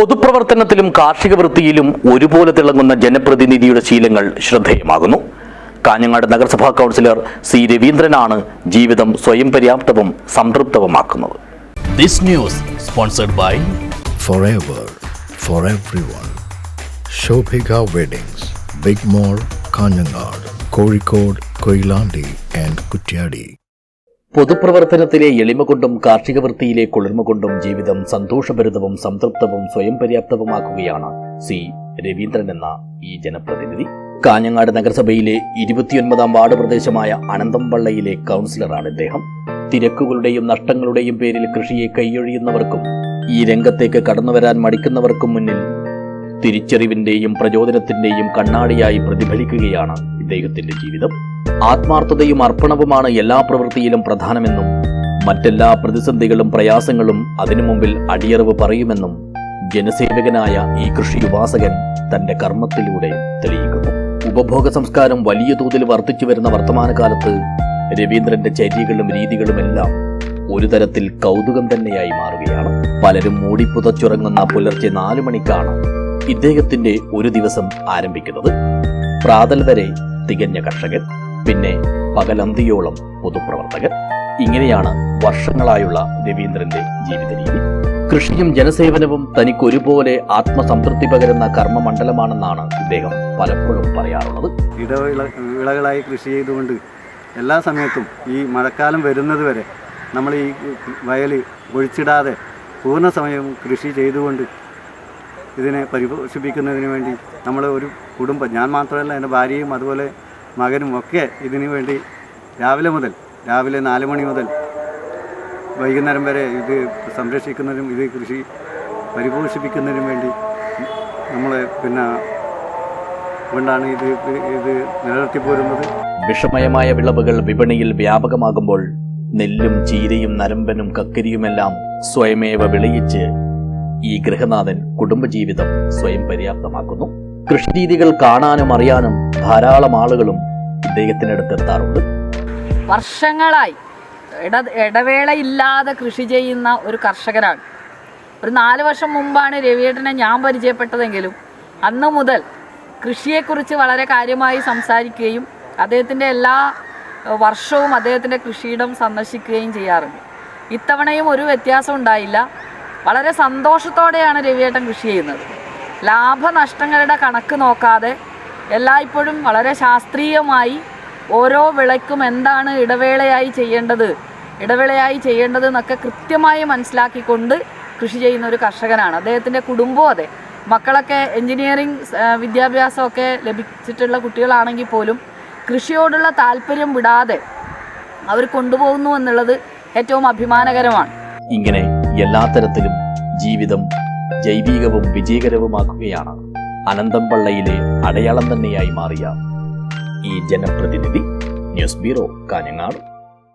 പൊതുപ്രവർത്തനത്തിലും കാർഷിക വൃത്തിയിലും ഒരുപോലെ തിളങ്ങുന്ന ജനപ്രതിനിധിയുടെ ശീലങ്ങൾ ശ്രദ്ധേയമാകുന്നു കാഞ്ഞങ്ങാട് നഗരസഭാ കൗൺസിലർ സി രവീന്ദ്രനാണ് ജീവിതം സ്വയം പര്യാപ്തവും സംതൃപ്തവുമാക്കുന്നത് this news sponsored by forever for everyone. Shobhika Weddings, Big Mall, Kanyanad, Kozhikode, Koilandi and Kutyadi. പൊതുപ്രവർത്തനത്തിലെ എളിമ കൊണ്ടും കാർഷിക വൃത്തിയിലെ കുളിർമ കൊണ്ടും ജീവിതം സന്തോഷഭരിതവും സംതൃപ്തവും സ്വയം പര്യാപ്തവുമാക്കുകയാണ് സി രവീന്ദ്രൻ എന്ന ഈ ജനപ്രതിനിധി. കാഞ്ഞങ്ങാട് നഗരസഭയിലെ ഇരുപത്തിയൊൻപതാം വാർഡ് പ്രദേശമായ അനന്തംപള്ളയിലെ കൗൺസിലറാണ് ഇദ്ദേഹം. തിരക്കുകളുടെയും നഷ്ടങ്ങളുടെയും പേരിൽ കൃഷിയെ കൈയൊഴിയുന്നവർക്കും ഈ രംഗത്തേക്ക് കടന്നുവരാൻ മടിക്കുന്നവർക്കും മുന്നിൽ തിരിച്ചറിവിന്റെയും പ്രചോദനത്തിന്റെയും കണ്ണാടിയായി പ്രതിഫലിക്കുകയാണ് ഇദ്ദേഹത്തിന്റെ ജീവിതം. ആത്മാർത്ഥതയും അർപ്പണവുമാണ് എല്ലാ പ്രവൃത്തിയിലും പ്രധാനമെന്നും മറ്റെല്ലാ പ്രതിസന്ധികളും പ്രയാസങ്ങളും അതിനു മുമ്പിൽ അടിയറവ് പറയുമെന്നും ജനസേവകനായ ഈ കൃഷി ഉപാസകൻ തന്റെ കർമ്മത്തിലൂടെ തെളിയിക്കുന്നു. ഉപഭോഗ സംസ്കാരം വലിയ തോതിൽ വർദ്ധിച്ചു വരുന്ന വർത്തമാനകാലത്ത് രവീന്ദ്രന്റെ ചര്യകളും രീതികളുമെല്ലാം ഒരു തരത്തിൽ കൗതുകം തന്നെയായി മാറുകയാണ്. പലരും മൂടിപ്പുതച്ചുറങ്ങുന്ന പുലർച്ചെ നാലു മണിക്കാണ് ഇദ്ദേഹത്തിന്റെ ഒരു ദിവസം ആരംഭിക്കുന്നത്. പ്രാതൽ വരെ തികഞ്ഞ കർഷകൻ. പിന്നെ പകലന്തിയോളം പൊതുപ്രവർത്തകൻ. ഇങ്ങനെയാണ് വർഷങ്ങളായുള്ള രവീന്ദ്രന്റെ ജീവിത രീതി കൃഷിയും ജനസേവനവും തനിക്കൊരുപോലെ ആത്മസംതൃപ്തി പകരുന്ന കർമ്മമണ്ഡലമാണെന്നാണ് ഇദ്ദേഹം പലപ്പോഴും പറയാറുള്ളത്. ഇടവിള വിളകളായി കൃഷി ചെയ്തുകൊണ്ട് എല്ലാ സമയത്തും ഈ മഴക്കാലം വരുന്നത് വരെ നമ്മൾ ഈ വയൽ ഒഴിച്ചിടാതെ പൂർണ സമയവും കൃഷി ചെയ്തുകൊണ്ട് ഇതിനെ പരിപോഷിപ്പിക്കുന്നതിന് വേണ്ടി നമ്മൾ ഒരു കുടുംബം ഞാൻ മാത്രമല്ല എന്റെ ഭാര്യയും അതുപോലെ മകനും ഒക്കെ ഇതിനു വേണ്ടി രാവിലെ മുതൽ രാവിലെ നാല് മണി മുതൽ വൈകുന്നേരം വരെ ഇത് സംരക്ഷിക്കുന്നതിനും ഇത് കൃഷി പരിപോഷിപ്പിക്കുന്നതിനും വേണ്ടി നമ്മൾ പിന്നെ കൊണ്ടാണ് ഇത് ഇത് നിലനിർത്തി പോരുന്നത്. വിഷമയമായ വിളവുകൾ വിപണിയിൽ വ്യാപകമാകുമ്പോൾ നെല്ലും ചീരയും നരമ്പനും കക്കരിയുമെല്ലാം സ്വയമേവ വിളയിച്ച് ഈ ഗൃഹനാഥൻ കുടുംബജീവിതം സ്വയം പര്യാപ്തമാക്കുന്നു. കൃഷിരീതികൾ കാണാനും അറിയാനും ധാരാളം ആളുകളും ഇദ്ദേഹത്തിനടുത്ത് എത്താറുണ്ട് വർഷങ്ങളായി ഇട ഇടവേളയില്ലാതെ കൃഷി ചെയ്യുന്ന ഒരു കർഷകനാണ്. ഒരു നാല് വർഷം മുമ്പാണ് രവിയേട്ടനെ ഞാൻ പരിചയപ്പെട്ടതെങ്കിലും അന്ന് മുതൽ കൃഷിയെക്കുറിച്ച് വളരെ കാര്യമായി സംസാരിക്കുകയും അദ്ദേഹത്തിന്റെ എല്ലാ വർഷവും അദ്ദേഹത്തിന്റെ കൃഷിയിടം സന്ദർശിക്കുകയും ചെയ്യാറുണ്ട്. ഇത്തവണയും ഒരു വ്യത്യാസം ഉണ്ടായില്ല. വളരെ സന്തോഷത്തോടെയാണ് രവിയേട്ടൻ കൃഷി ചെയ്യുന്നത്. ലാഭനഷ്ടങ്ങളുടെ കണക്ക് നോക്കാതെ എല്ലായ്പ്പോഴും വളരെ ശാസ്ത്രീയമായി ഓരോ വിളയ്ക്കും എന്താണ് ഇടവേളയായി ചെയ്യേണ്ടത് ഇടവേളയായി ചെയ്യേണ്ടത് എന്നൊക്കെ കൃത്യമായി മനസ്സിലാക്കിക്കൊണ്ട് കൃഷി ചെയ്യുന്ന ഒരു കർഷകനാണ്. അദ്ദേഹത്തിന്റെ കുടുംബവും അതെ. മക്കളൊക്കെ എൻജിനീയറിംഗ് വിദ്യാഭ്യാസമൊക്കെ ലഭിച്ചിട്ടുള്ള കുട്ടികളാണെങ്കിൽ പോലും കൃഷിയോടുള്ള താല്പര്യം വിടാതെ അവർ കൊണ്ടുപോകുന്നു എന്നുള്ളത് ഏറ്റവും അഭിമാനകരമാണ്. ഇങ്ങനെ എല്ലാ തരത്തിലും ജീവിതം ജൈവികവും വിജയകരവുമാക്കുകയാണ്. അനന്തംപള്ളയിലെ അടയാളം തന്നെയായി മാറിയ ഈ ജനപ്രതിനിധി ന്യൂസ് ബ്യൂറോ കാഞ്ഞങ്ങാട്.